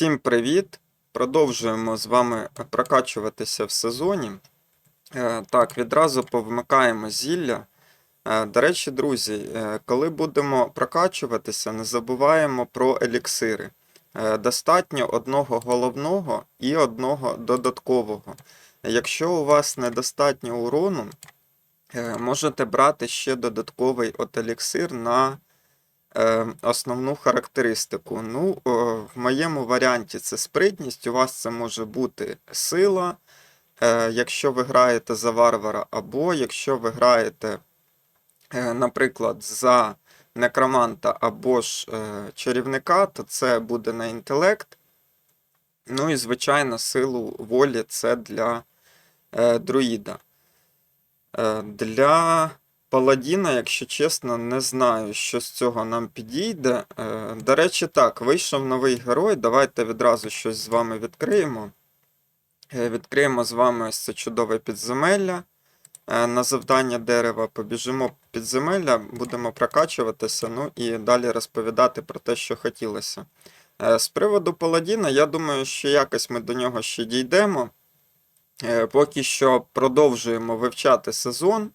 Всім привіт! Продовжуємо з вами прокачуватися в сезоні. Е, Так, відразу повмикаємо зілля. Е, До речі, друзі, е, коли будемо прокачуватися, не забуваємо про еліксири. Достатньо одного головного і одного додаткового. Якщо у вас недостатньо урону, можете брати ще додатковий от еліксир на основну характеристику. Ну, в моєму варіанті це спритність, у вас це може бути сила, е, якщо ви граєте за варвара, або якщо ви граєте, е, наприклад, за некроманта або ж е, чарівника, то це буде на інтелект. Ну і, звичайно, силу волі це для е, друїда. Е, для Паладіна, якщо чесно, не знаю, що з цього нам підійде. Е, До речі, так, вийшов новий герой. Давайте відразу щось з вами відкриємо. Е, Відкриємо з вами ось це чудове підземелля. Е, На завдання дерева побіжимо підземелля, будемо прокачуватися, ну і далі розповідати про те, що хотілося. З приводу Паладіна, я думаю, що якось ми до нього ще дійдемо. Поки що продовжуємо вивчати сезон.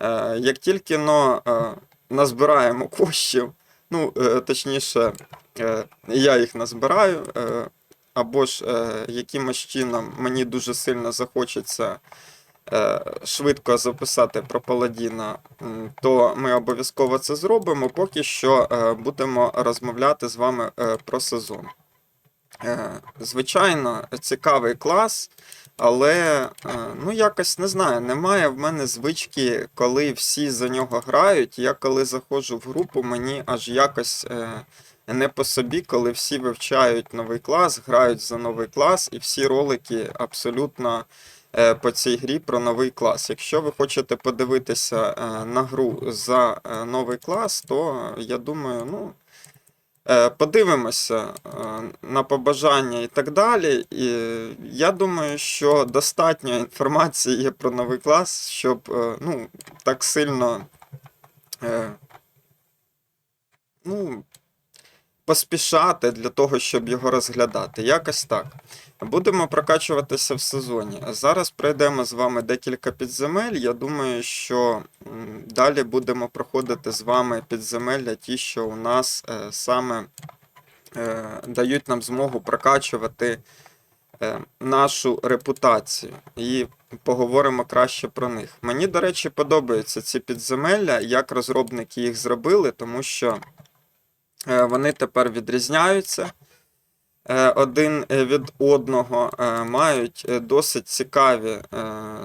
Е, Як тільки но, е, назбираємо коштів, ну, е, точніше, я їх назбираю, або ж якимось чином мені дуже сильно захочеться швидко записати про Паладіна, то ми обов'язково це зробимо. Поки що будемо розмовляти з вами про сезон. Звичайно, цікавий клас. Але е, ну якось не знаю, немає в мене звички, коли всі за нього грають. Я коли заходжу в групу, мені аж якось е, не по собі, коли всі вивчають новий клас, грають за новий клас, і всі ролики абсолютно е, по цій грі про новий клас. Якщо ви хочете подивитися на гру за новий клас, то я думаю, ну. Е, Подивимося е, на побажання і так далі. І я думаю, що достатньо інформації є про новий клас, щоб е, ну, так сильно ну, поспішати для того, щоб його розглядати. Якось так. Будемо прокачуватися в сезоні. Зараз пройдемо з вами декілька підземель. Я думаю, що далі будемо проходити з вами підземелля, ті, що у нас е, саме е, дають нам змогу прокачувати е, нашу репутацію. І поговоримо краще про них. Мені, до речі, подобаються ці підземелля, як розробники їх зробили, тому що вони тепер відрізняються е, один е, від одного, е, мають е, досить цікаві, е,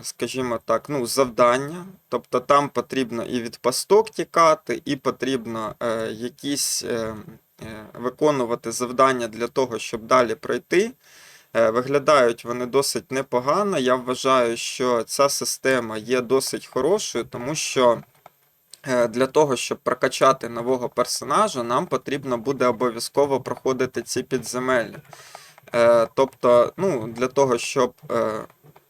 скажімо так, ну, завдання. Тобто там потрібно і від пасток тікати, і потрібно е, якісь е, е, виконувати завдання для того, щоб далі пройти. Е, Виглядають вони досить непогано. Я вважаю, що ця система є досить хорошою, тому що е, для того, щоб прокачати нового персонажа, нам потрібно буде обов'язково проходити ці підземелля. Е, Тобто, ну, для того, щоб е,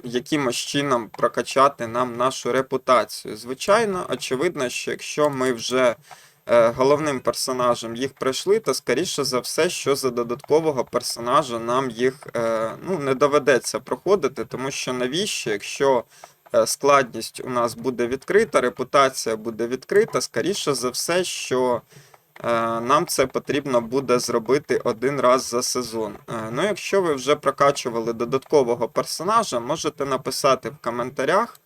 якимось чином прокачати нам нашу репутацію. Звичайно, очевидно, що якщо ми вже е, головним персонажем їх пройшли, то скоріше за все, що за додаткового персонажа нам їх е, ну, не доведеться проходити, тому що навіщо, якщо е, складність у нас буде відкрита, репутація буде відкрита, скоріше за все, що е, нам це потрібно буде зробити один раз за сезон. Е, Ну, якщо ви вже прокачували додаткового персонажа, можете написати в коментарях.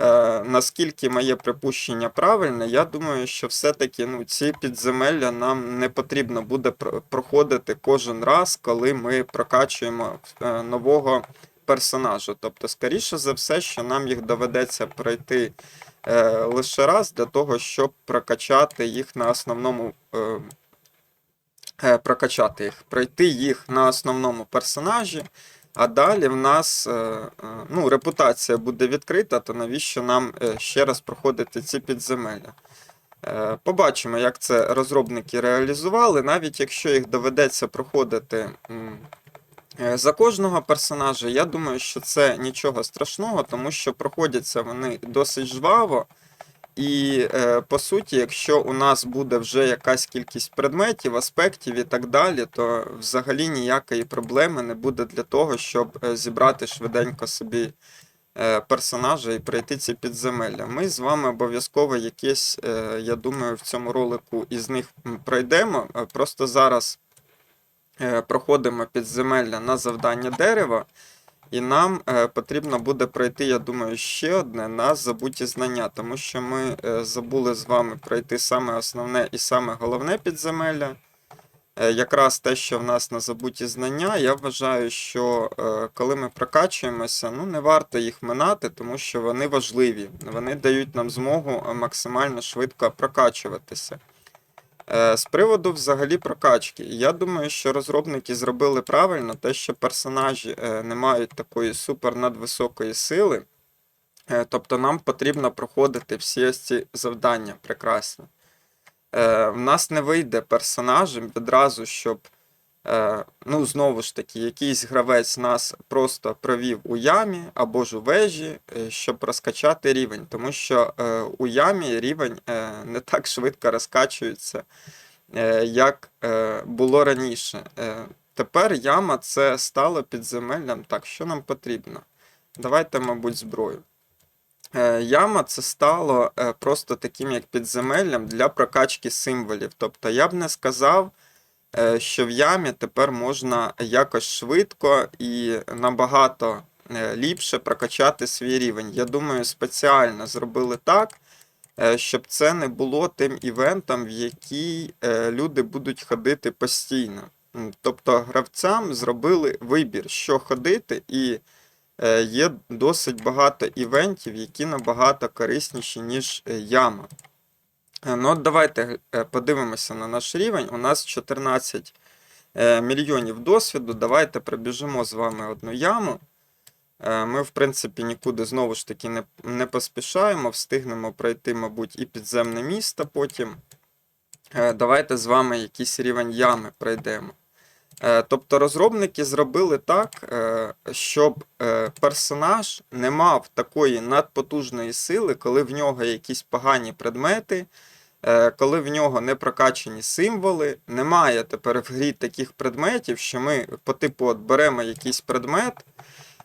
Е, наскільки моє припущення правильне, я думаю, що все-таки ну, ці підземелля нам не потрібно буде проходити кожен раз, коли ми прокачуємо е, нового персонажа. Тобто, скоріше за все, що нам їх доведеться пройти е, лише раз для того, щоб прокачати їх на основному. Е, е, прокачати їх, пройти їх на основному персонажі. А далі в нас е, е, ну, репутація буде відкрита, то навіщо нам ще раз проходити ці підземелля? Побачимо, як це розробники реалізували, навіть якщо їх доведеться проходити за кожного персонажа, я думаю, що це нічого страшного, тому що проходяться вони досить жваво. І е, по суті, якщо у нас буде вже якась кількість предметів, аспектів і так далі, то взагалі ніякої проблеми не буде для того, щоб е, зібрати швиденько собі е, персонажа і пройти ці підземелля. Ми з вами обов'язково якесь, е, я думаю, в цьому ролику із них пройдемо. Е, Просто зараз е, проходимо підземелля на завдання дерева. І нам е, потрібно буде пройти, я думаю, ще одне на забуті знання, тому що ми е, забули з вами пройти саме основне і саме головне підземелля. Е, якраз те, що в нас на забуті знання, я вважаю, що е, коли ми прокачуємося, ну не варто їх минати, тому що вони важливі. Вони дають нам змогу е, максимально швидко прокачуватися. Е, З приводу взагалі прокачки, я думаю, що розробники зробили правильно те, що персонажі е, не мають такої супер надвисокої сили. Е, Тобто нам потрібно проходити всі ось ці завдання прекрасно. Е, В нас не вийде персонажем відразу, щоб, ну, знову ж таки, якийсь гравець нас просто провів у ямі або ж у вежі, е, щоб розкачати рівень. Тому що е, у ямі рівень е, не так швидко розкачується, е, як е, було раніше. Е, Тепер яма це стало підземеллям. Так, що нам потрібно? Давайте, мабуть, зброю. Е, Яма це стало е, просто таким як підземеллям для прокачки символів. Тобто я б не сказав, е, що в ямі тепер можна якось швидко і набагато е, ліпше прокачати свій рівень. Я думаю, спеціально зробили так, е, щоб це не було тим івентом, в який е, люди будуть ходити постійно. Тобто гравцям зробили вибір, що ходити, і е, є досить багато івентів, які набагато корисніші, ніж е, яма. Е, Ну, от давайте е, подивимося на наш рівень. У нас 14 е, мільйонів досвіду. Давайте пробіжимо з вами одну яму. Ми, в принципі, нікуди знову ж таки не, не поспішаємо, встигнемо пройти, мабуть, і підземне місто потім. Давайте з вами якийсь рівень ями пройдемо. Е, Тобто розробники зробили так, е, щоб е, персонаж не мав такої надпотужної сили, коли в нього якісь погані предмети, коли в нього не прокачані символи. Немає тепер в грі таких предметів, що ми по типу от беремо якийсь предмет,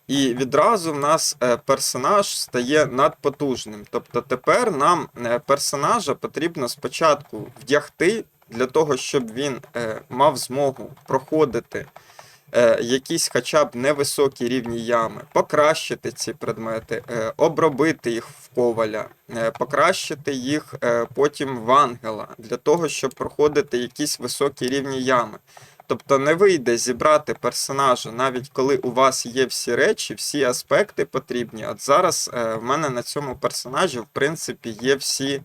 і відразу в нас персонаж стає надпотужним. Тобто тепер нам персонажа потрібно спочатку вдягти для того, щоб він е, мав змогу проходити е, якісь хоча б невисокі рівні ями, покращити ці предмети, е, обробити їх в коваля, е, покращити їх е, потім в ангела, для того, щоб проходити якісь високі рівні ями. Тобто не вийде зібрати персонажа, навіть коли у вас є всі речі, всі аспекти потрібні. От зараз е, в мене на цьому персонажі, в принципі, є всі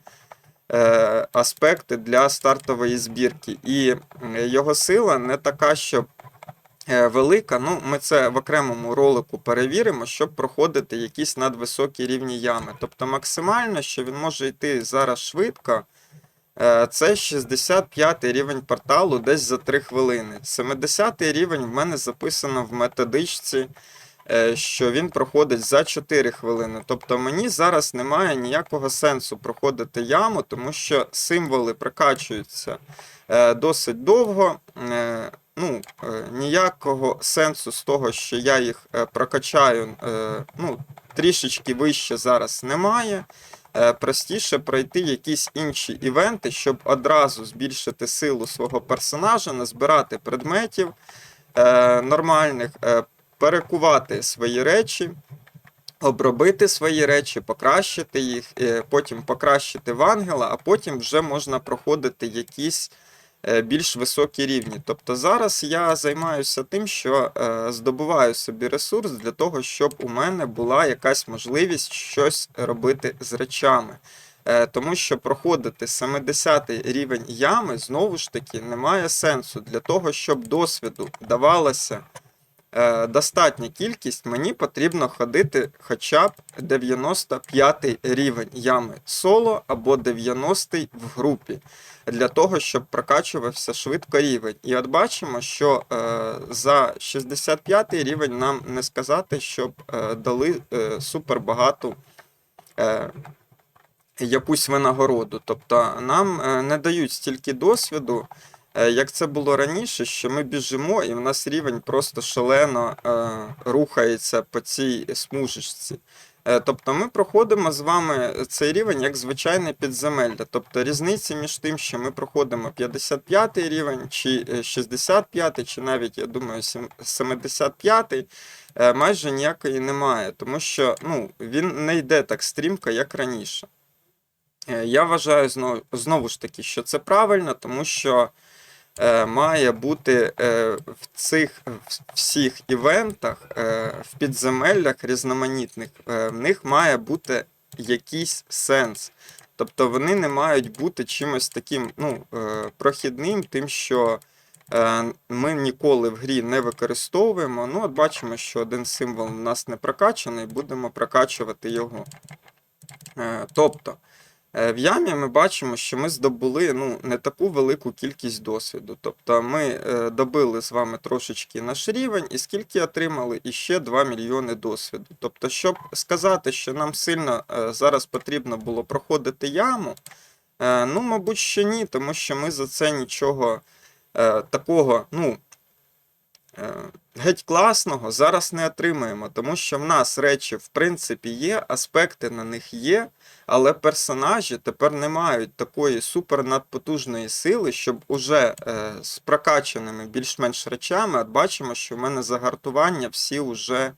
аспекти для стартової збірки. І е, його сила не така, щоб е, велика. Ну, ми це в окремому ролику перевіримо, щоб проходити якісь надвисокі рівні ями. Тобто максимально, що він може йти зараз швидко. Е, Це 65 рівень порталу десь за 3 хвилини. 70 рівень в мене записано в методичці, е, що він проходить за 4 хвилини. Тобто мені зараз немає ніякого сенсу проходити яму, тому що символи прокачуються е, досить довго. Е, Ну, е, ніякого сенсу з того, що я їх е, прокачаю е, ну, трішечки вище зараз немає е, простіше пройти якісь інші івенти, щоб одразу збільшити силу свого персонажа, назбирати предметів е, нормальних, е, перекувати свої речі, обробити свої речі, покращити їх, е, потім покращити в ангела, а потім вже можна проходити якісь. е, Більш високі рівні. Тобто зараз я займаюся тим, що е, здобуваю собі ресурс для того, щоб у мене була якась можливість щось робити з речами. Тому що проходити 70 й рівень ями знову ж таки немає сенсу. Для того, щоб досвіду давалося достатня кількість, мені потрібно ходити хоча б 95 рівень ями соло або 90 в групі. Для того, щоб прокачувався швидко рівень. І от бачимо, що е, за 65 рівень нам не сказати, щоб е, дали е, супер багату е, якусь винагороду. Тобто нам е, не дають стільки досвіду, е, як це було раніше, що ми біжимо, і в нас рівень просто шалено е, рухається по цій смужечці. Е, Тобто ми проходимо з вами цей рівень як звичайне підземелля. Тобто різниці між тим, що ми проходимо 55 рівень, чи е, 65, чи навіть, я думаю, сім- 75, е, майже ніякої немає, тому що ну, він не йде так стрімко, як раніше. Е, Я вважаю знову, ж таки, що це правильно, тому що е, має бути е, в цих всіх івентах, е, в підземеллях різноманітних, е, в них має бути якийсь сенс. Тобто вони не мають бути чимось таким ну, е, прохідним, тим, що е, ми ніколи в грі не використовуємо. Ну, от бачимо, що один символ у нас не прокачаний, будемо прокачувати його. Е, Тобто, е, в ямі ми бачимо, що ми здобули ну, не таку велику кількість досвіду. Тобто ми е, добили з вами трошечки наш рівень, і скільки отримали іще 2 мільйони досвіду. Тобто, щоб сказати, що нам сильно е, зараз потрібно було проходити яму, е, ну, мабуть, ще ні, тому що ми за це нічого е, такого, ну. Е, Геть класного зараз не отримаємо, тому що в нас речі в принципі є, аспекти на них є, але персонажі тепер не мають такої супернадпотужної сили, щоб уже е, з прокачаними більш-менш речами, от бачимо, що в мене загартування всі вже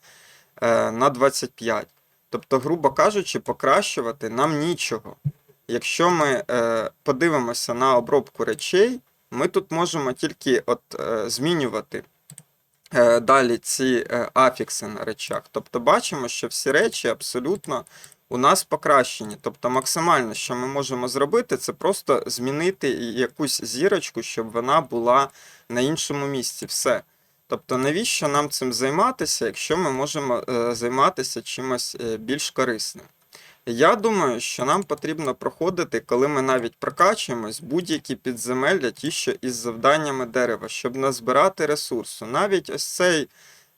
е, на 25. Тобто, грубо кажучи, покращувати нам нічого. Якщо ми е, подивимося на обробку речей, ми тут можемо тільки от, е, змінювати далі ці е, афікси на речах. Тобто бачимо, що всі речі абсолютно у нас покращені. Тобто максимально, що ми можемо зробити, це просто змінити якусь зірочку, щоб вона була на іншому місці. Все. Тобто, навіщо нам цим займатися, якщо ми можемо е, займатися чимось е, більш корисним? Я думаю, що нам потрібно проходити, коли ми навіть прокачуємось, будь-які підземелля, ті, що із завданнями дерева, щоб назбирати ресурсу. Навіть ось цей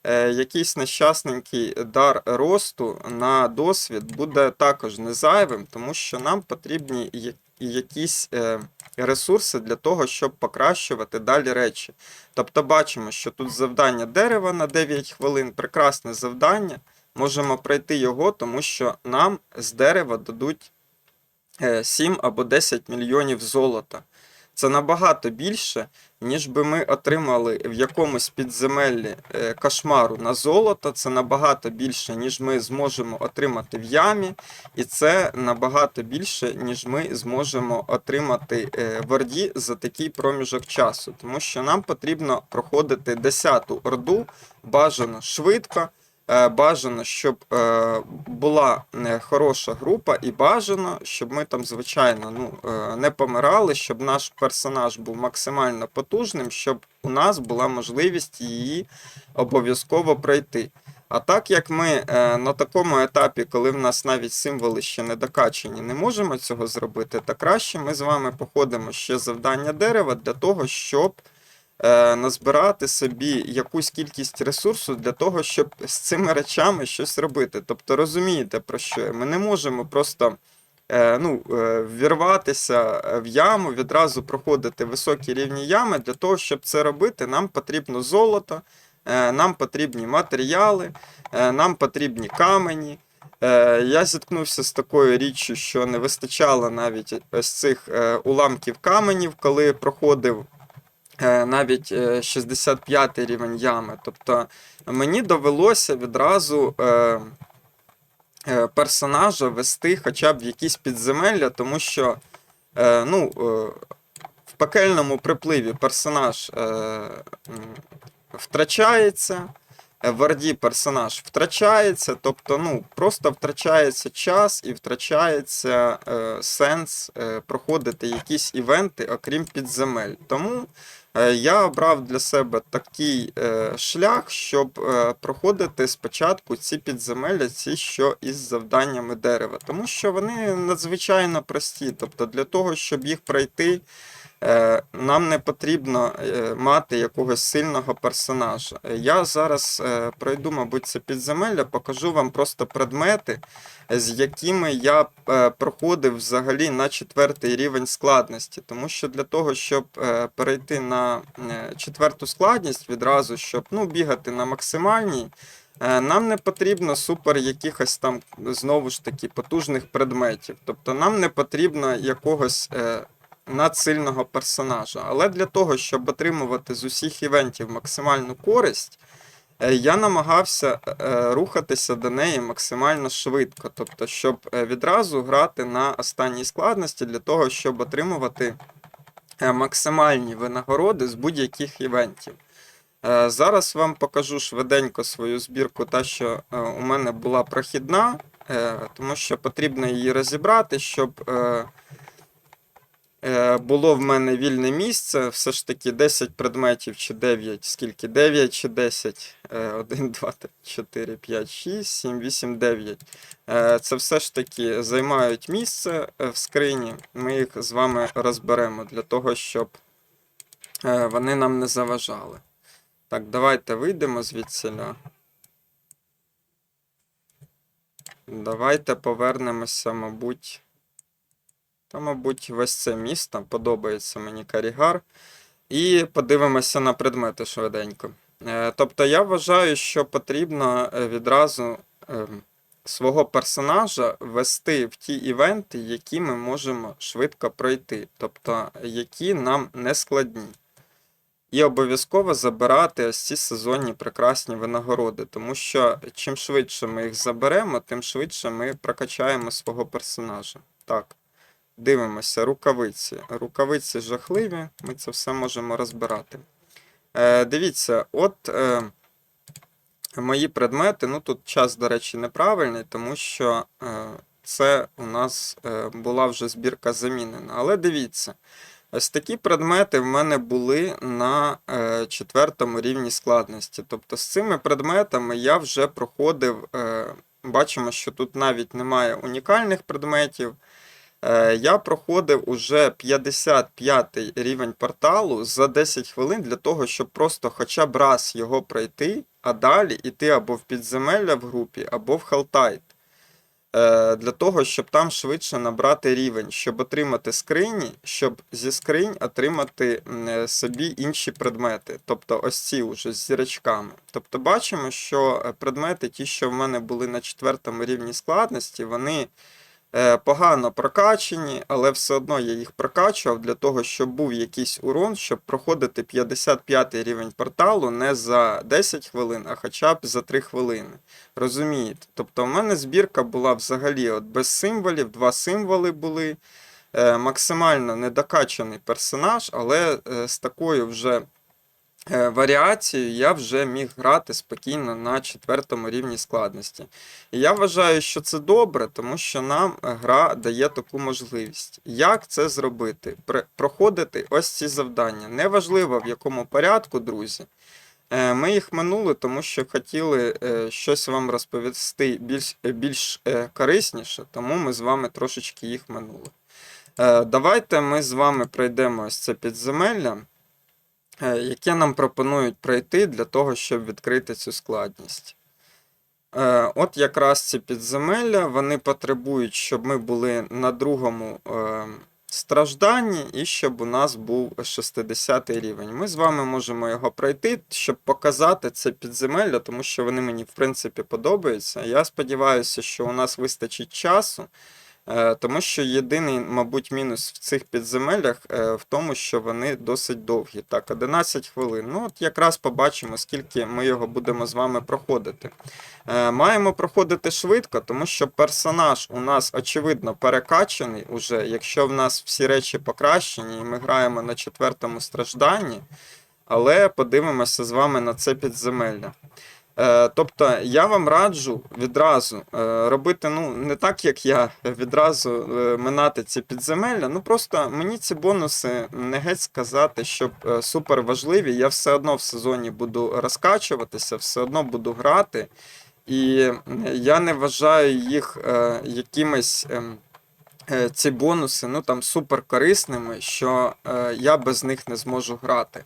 е, якийсь нещасненький дар росту на досвід буде також не зайвим, тому що нам потрібні якісь е, ресурси для того, щоб покращувати далі речі. Тобто бачимо, що тут завдання дерева на 9 хвилин, прекрасне завдання. Можемо пройти його, тому що нам з дерева дадуть е, 7 або 10 мільйонів золота. Це набагато більше, ніж би ми отримали в якомусь підземеллі е, кошмару на золото. Це набагато більше, ніж ми зможемо отримати в ямі, і це набагато більше, ніж ми зможемо отримати е, в Орді за такий проміжок часу. Тому що нам потрібно проходити 10-ту орду бажано швидко. Е, Бажано, щоб е, була е, хороша група, і бажано, щоб ми там, звичайно, ну, не помирали, щоб наш персонаж був максимально потужним, щоб у нас була можливість її обов'язково пройти. А так як ми на такому етапі, коли в нас навіть символи ще не докачені, не можемо цього зробити, то краще ми з вами походимо ще завдання дерева для того, щоб назбирати собі якусь кількість ресурсу для того, щоб з цими речами щось робити. Тобто розумієте про що? Ми не можемо просто е, ну, е, вірватися в яму, відразу проходити високі рівні ями. Для того, щоб це робити, нам потрібно золото, е, нам потрібні матеріали, е, нам потрібні камені. Е, Я зіткнувся з такою річчю, що не вистачало навіть ось цих е, уламків каменів, коли проходив е, навіть е, 65 рівень ями. Тобто мені довелося відразу е, е, персонажа вести хоча б в якісь підземелля, тому що е, ну, е, в пекельному припливі персонаж е, втрачається. е, В Орді персонаж втрачається, тобто ну, просто втрачається час і втрачається е, сенс е, проходити якісь івенти, окрім підземель. Тому Е, Я обрав для себе такий е, шлях, щоб е, проходити спочатку ці підземелля, ці що із завданнями дерева, тому що вони надзвичайно прості. Тобто, для того, щоб їх пройти, Е, Нам не потрібно е, мати якогось сильного персонажа. Е, Я зараз е, пройду, мабуть, це підземелля, покажу вам просто предмети, з якими я е, проходив взагалі на четвертий рівень складності. Тому що для того, щоб е, перейти на е, четверту складність відразу, щоб ну, бігати на максимальній, е, нам не потрібно супер якихось там знову ж таки потужних предметів. Тобто нам не потрібно якогось. Е, надсильного персонажа. Але для того, щоб отримувати з усіх івентів максимальну користь, е, я намагався е, рухатися до неї максимально швидко. Тобто, щоб е, відразу грати на останній складності для того, щоб отримувати е, максимальні винагороди з будь-яких івентів. Е, Зараз вам покажу швиденько свою збірку, та що е, у мене була прохідна, е, тому що потрібно її розібрати, щоб е, е, було в мене вільне місце. Все ж таки 10 предметів чи 9, скільки? 9 чи 10? Е, 1, 2, 3, 4, 5, 6, 7, 8, 9. Е, Це все ж таки займають місце е, в скрині. Ми їх з вами розберемо для того, щоб е, вони нам не заважали. Так, давайте вийдемо звідсіля. Давайте повернемося, мабуть. Та, мабуть, весь це місто подобається мені Карігар. І подивимося на предмети швиденько. Е, Тобто я вважаю, що потрібно е, відразу е, свого персонажа ввести в ті івенти, які ми можемо швидко пройти, тобто які нам не складні. І обов'язково забирати ось ці сезонні прекрасні винагороди, тому що чим швидше ми їх заберемо, тим швидше ми прокачаємо свого персонажа. Так, дивимося, рукавиці. Рукавиці жахливі, ми це все можемо розбирати. Е, дивіться, от е, мої предмети, ну тут час, до речі, неправильний, тому що е, це у нас е, була вже збірка замінена. Але дивіться. Ось такі предмети в мене були на е, четвертому рівні складності. Тобто з цими предметами я вже проходив, е, бачимо, що тут навіть немає унікальних предметів. Е, я проходив уже 55 рівень порталу за 10 хвилин для того, щоб просто хоча б раз його пройти, а далі йти або в підземелля в групі, або в Халтайт. Е, Для того, щоб там швидше набрати рівень, щоб отримати скрині, щоб зі скринь отримати е, собі інші предмети. Тобто ось ці вже з зірочками. Тобто бачимо, що предмети, ті, що в мене були на четвертому рівні складності, вони погано прокачені, але все одно я їх прокачував для того, щоб був якийсь урон, щоб проходити 55 рівень порталу не за 10 хвилин, а хоча б за 3 хвилини. Розумієте? Тобто, в мене збірка була взагалі от без символів, два символи були. Е, максимально недокачаний персонаж, але е, з такою вже е, варіацією я вже міг грати спокійно на четвертому рівні складності. І я вважаю, що це добре, тому що нам е, гра дає таку можливість. Як це зробити? Проходити ось ці завдання. Неважливо в якому порядку, друзі. Е, Ми їх минули, тому що хотіли щось вам розповісти більш, більш корисніше, тому ми з вами трошечки їх минули. Давайте ми з вами пройдемо ось це підземелля, яке нам пропонують пройти для того, щоб відкрити цю складність. Е, От якраз ці підземелля вони потребують, щоб ми були на другому е, стражданні і щоб у нас був 60 рівень. Ми з вами можемо його пройти, щоб показати це підземелля, тому що вони мені в принципі подобаються. Я сподіваюся, що у нас вистачить часу. Е, Тому що єдиний, мабуть, мінус в цих підземеллях е, в тому, що вони досить довгі. Так, 11 хвилин. Ну, от якраз побачимо, скільки ми його будемо з вами проходити. Е, Маємо проходити швидко, тому що персонаж у нас очевидно перекачаний уже. Якщо в нас всі речі покращені, і ми граємо на четвертому стражданні, але подивимося з вами на це підземелля. Е, Тобто я вам раджу відразу е, робити ну, не так, як я, відразу е, минати ці підземелля. Ну просто мені ці бонуси не геть сказати, щоб супер важливі. Я все одно в сезоні буду розкачуватися, все одно буду грати. І я не вважаю їх якимись. Е, ці бонуси ну там супер корисними, що е, я без них не зможу грати.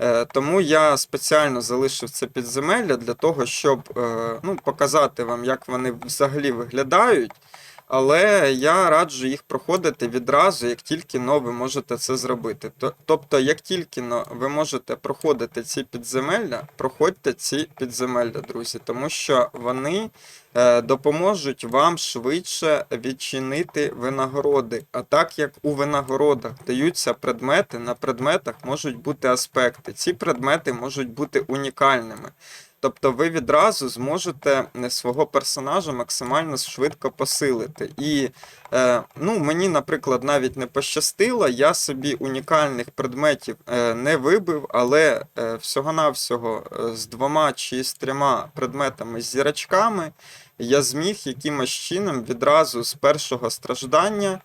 Е, Тому я спеціально залишив це підземелля для того, щоб е, ну, показати вам, як вони взагалі виглядають. Але я раджу їх проходити відразу, як тільки но ви можете це зробити. Тобто, як тільки но ви можете проходити ці підземелля, проходьте ці підземелля, друзі, тому що вони е, допоможуть вам швидше відчинити винагороди. А так як у винагородах даються предмети, на предметах можуть бути аспекти. Ці предмети можуть бути унікальними. Тобто ви відразу зможете е, свого персонажа максимально швидко посилити. І е, ну, мені, наприклад, навіть не пощастило, я собі унікальних предметів е, не вибив, але всього-навсього з двома чи з трьома предметами з зірочками я зміг якимось чином відразу з першого страждання.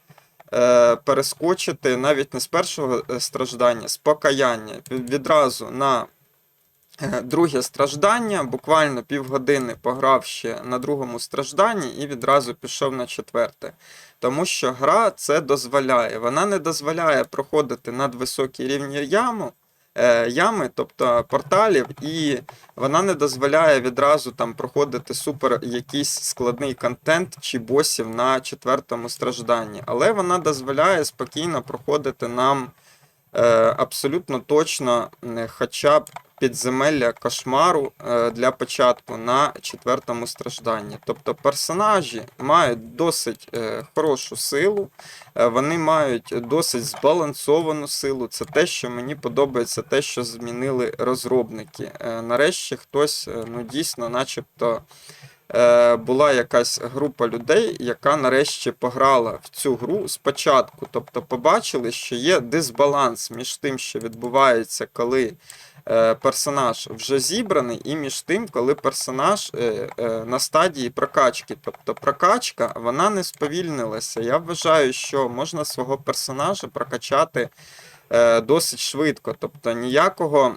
Перескочити навіть не з першого страждання, з покаяння відразу на Друге страждання, буквально півгодини пограв ще на другому стражданні і відразу пішов на четверте. Тому що гра це дозволяє. Вона не дозволяє проходити надвисокі рівні яму, е, ями, тобто порталів, і вона не дозволяє відразу там проходити супер якийсь складний контент чи босів на четвертому стражданні. Але вона дозволяє спокійно проходити нам е, абсолютно точно е, хоча б підземелля кошмару е, для початку на четвертому стражданні. Тобто персонажі мають досить е, хорошу силу, е, вони мають досить збалансовану силу. Це те, що мені подобається, те, що змінили розробники. Нарешті хтось ну, дійсно, начебто. Була якась група людей, яка нарешті пограла в цю гру спочатку. Тобто побачили, що є дисбаланс між тим, що відбувається, коли персонаж вже зібраний, і між тим, коли персонаж е, е, на стадії прокачки. Тобто прокачка вона не сповільнилася. Я вважаю, що можна свого персонажа прокачати е, досить швидко. Тобто ніякого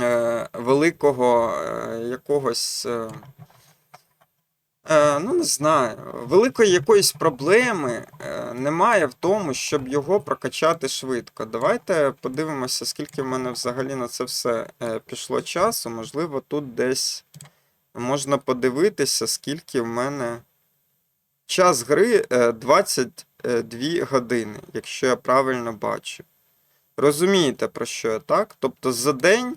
е, великого е, якогось. Е, ну, не знаю. Великої якоїсь проблеми е, немає в тому, щоб його прокачати швидко. Давайте подивимося, скільки в мене взагалі на це все е, пішло часу. Можливо, тут десь можна подивитися, скільки в мене. Час гри е, 22 години, якщо я правильно бачу. Розумієте, про що я так? Тобто за день.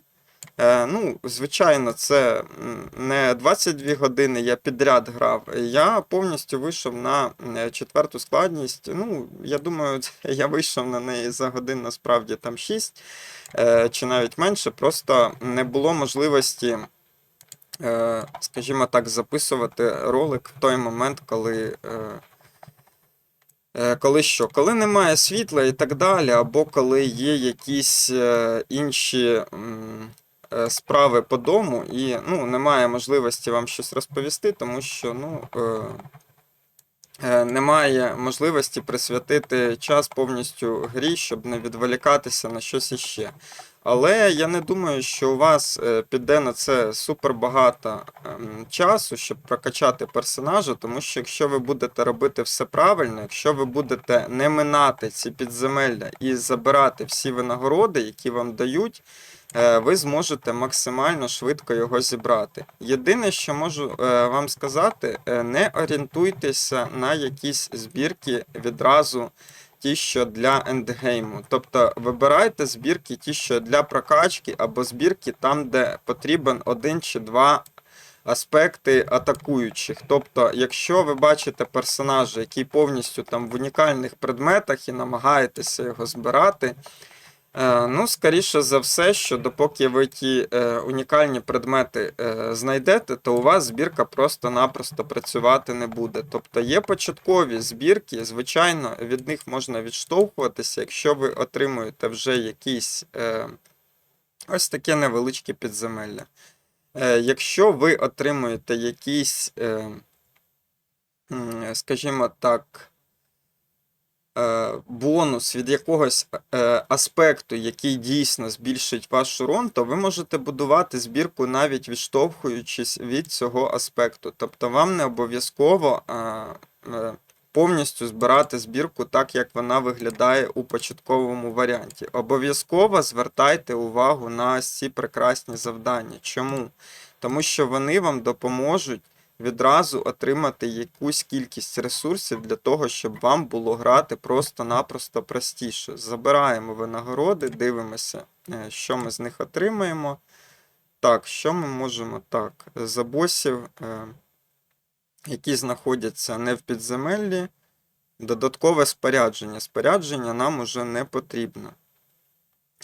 Е, ну, звичайно, це не 22 години я підряд грав. Я повністю вийшов на е, четверту складність. Ну, я думаю, я вийшов на неї за годин насправді там 6 е, чи навіть менше. Просто не було можливості, скажімо так, записувати ролик в той момент, коли. Коли що? Коли немає світла і так далі, або коли є якісь інші справи по дому, і ну, немає можливості вам щось розповісти, тому що ну, е, е, немає можливості присвятити час повністю грі, щоб не відволікатися на щось іще. Але я не думаю, що у вас е, піде на це супер багато ем, часу, щоб прокачати персонажа, тому що якщо ви будете робити все правильно, якщо ви будете не минати ці підземелля і забирати всі винагороди, які вам дають, е, ви зможете максимально швидко його зібрати. Єдине, що можу е, вам сказати, е, не орієнтуйтеся на якісь збірки відразу ті, що для ендгейму. Тобто вибирайте збірки ті, що для прокачки, або збірки там, де потрібен один чи два аспекти атакуючих. Тобто, якщо ви бачите персонажа, який повністю там в унікальних предметах і намагаєтеся його збирати. Е, Ну, скоріше за все, що допоки ви ті е, унікальні предмети е, знайдете, то у вас збірка просто-напросто працювати не буде. Тобто є початкові збірки, звичайно, від них можна відштовхуватися, якщо ви отримуєте вже якісь е, ось таке невеличке підземелля. Е, якщо ви отримуєте якийсь, е, скажімо так, бонус від якогось е, аспекту, який дійсно збільшить ваш урон, то ви можете будувати збірку навіть відштовхуючись від цього аспекту. Тобто вам не обов'язково е, е, повністю збирати збірку так, як вона виглядає у початковому варіанті. Обов'язково звертайте увагу на ці прекрасні завдання. Чому? Тому що вони вам допоможуть відразу отримати якусь кількість ресурсів для того, щоб вам було грати просто-напросто простіше. Забираємо винагороди, дивимося, е, що ми з них отримаємо. Так, що ми можемо? Так, за босів, е, які знаходяться не в підземеллі, додаткове спорядження. Спорядження нам уже не потрібно.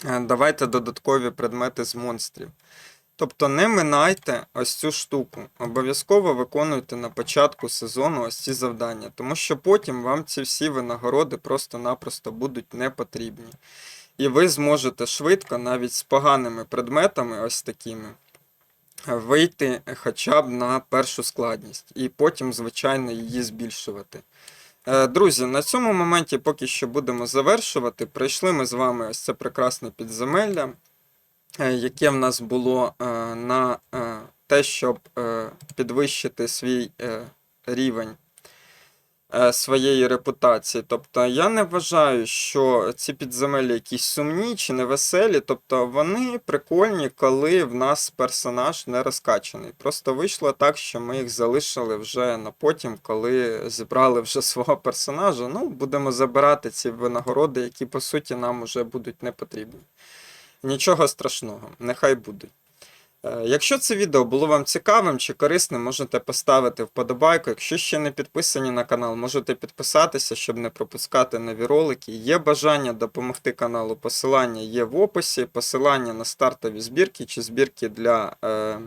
Е, Давайте додаткові предмети з монстрів. Тобто не минайте ось цю штуку. Обов'язково виконуйте на початку сезону ось ці завдання, тому що потім вам ці всі винагороди просто-напросто будуть не потрібні. І ви зможете швидко, навіть з поганими предметами, ось такими, вийти хоча б на першу складність, і потім, звичайно, її збільшувати. Е, Друзі, на цьому моменті поки що будемо завершувати. Пройшли ми з вами ось це прекрасне підземелля, яке в нас було е, на е, те, щоб е, підвищити свій е, рівень е, своєї репутації. Тобто я не вважаю, що ці підземелля якісь сумні чи невеселі. Тобто вони прикольні, коли в нас персонаж не розкачаний. Просто вийшло так, що ми їх залишили вже на потім, коли зібрали вже свого персонажа. Ну, будемо забирати ці винагороди, які по суті нам вже будуть не потрібні. Нічого страшного, нехай будуть. Е, Якщо це відео було вам цікавим чи корисним, можете поставити вподобайку. Якщо ще не підписані на канал, можете підписатися, щоб не пропускати нові ролики. Є бажання допомогти каналу, посилання є в описі, посилання на стартові збірки чи збірки для е,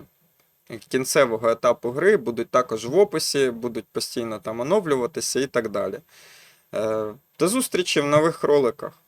кінцевого етапу гри будуть також в описі, будуть постійно там оновлюватися і так далі. Е, до зустрічі в нових роликах.